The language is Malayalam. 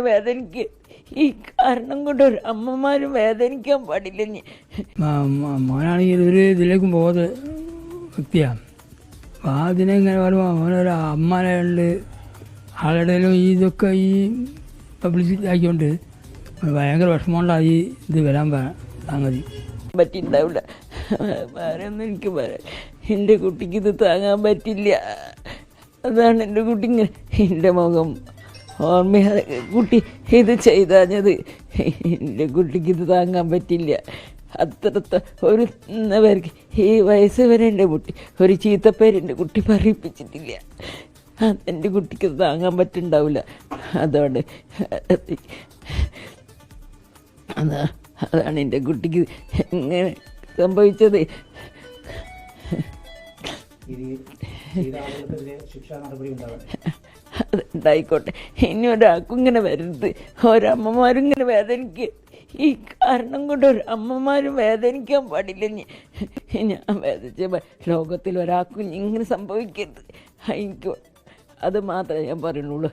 വേദനിക്ക്. ഈ കാരണം കൊണ്ട് ഒരു അമ്മമാരും വേദനിക്കാൻ പാടില്ല. മോനാണെങ്കിൽ ഒരു ഇതിലേക്കും പോകാത്ത വ്യക്തിയാണ് അപ്പോൾ ആ ഇതിനെ ഇങ്ങനെ പറയുമ്പോൾ മോനൊരു അമ്മനുണ്ട് ആളുടെയിലും ഇതൊക്കെ ഈ പബ്ലിസിറ്റി ആക്കിക്കൊണ്ട് ഭയങ്കര വിഷമമുണ്ടായി ഈ ഇത് വരാൻ സംഗതി. പറ്റിണ്ടാവില്ല വേറെ ഒന്നും എനിക്ക് പറയാം എന്റെ കുട്ടിക്ക് ഇത് താങ്ങാൻ പറ്റില്ല. അതാണ് എന്റെ കുട്ടി ഇങ്ങനെ എന്റെ മുഖം ഓർമ്മ കുട്ടി ഇത് ചെയ്താഞ്ഞത് എന്റെ കുട്ടിക്ക് ഇത് താങ്ങാൻ പറ്റില്ല. അത്രത്ത ഒരു പേർക്ക് ഈ വയസ്സ് വരെ എന്റെ കുട്ടി ഒരു ചീത്തപ്പേര് എന്റെ കുട്ടി പറയിപ്പിച്ചിട്ടില്ല. എന്റെ കുട്ടിക്ക് താങ്ങാൻ പറ്റുണ്ടാവില്ല അതുകൊണ്ട് അതാ അതാണ് എന്റെ കുട്ടിക്ക് എങ്ങനെ സംഭവിച്ചത്. അതുണ്ടായിക്കോട്ടെ ഇനി ഒരാൾക്കും ഇങ്ങനെ വരരുത്. ഒരമ്മമാരും ഇങ്ങനെ വേദനിക്ക്. ഈ കാരണം കൊണ്ട് ഒരു അമ്മമാരും വേദനിക്കാൻ പാടില്ല. ഞാൻ വേദിച്ച ലോകത്തിൽ ഒരാൾക്കും ഇങ്ങനെ സംഭവിക്കരുത്. എനിക്ക് അത് മാത്രമേ ഞാൻ പറയുന്നുള്ളൂ